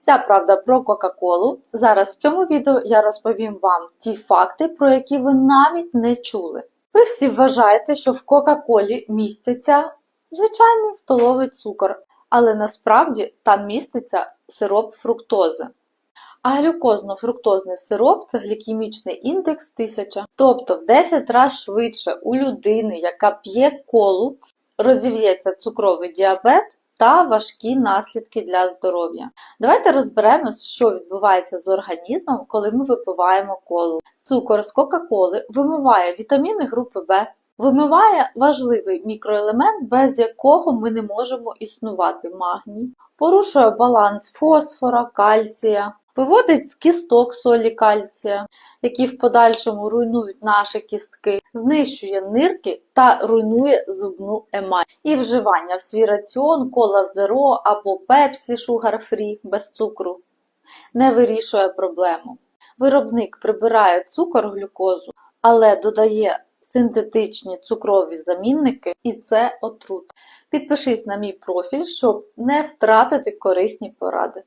Вся правда про Кока-Колу. Зараз в цьому відео я розповім вам ті факти, про які ви навіть не чули. Ви всі вважаєте, що в Кока-Колі міститься звичайний столовий цукор, але насправді там міститься сироп фруктози. А глюкозно-фруктозний сироп це глікемічний індекс 1000, тобто в 10 разів швидше у людини, яка п'є колу, розів'ється цукровий діабет та важкі наслідки для здоров'я. Давайте розберемось, що відбувається з організмом, коли ми випиваємо колу. Цукор з Кока-Коли вимиває вітаміни групи В, вимиває важливий мікроелемент, без якого ми не можемо існувати магній, порушує баланс фосфора, кальція, виводить з кісток солі кальція, які в подальшому руйнують наші кістки, знищує нирки та руйнує зубну емаль. І вживання в свій раціон кола зеро або пепсі Free без цукру не вирішує проблему. Виробник прибирає цукор глюкозу, але додає синтетичні цукрові замінники, і це отрут. Підпишись на мій профіль, щоб не втратити корисні поради.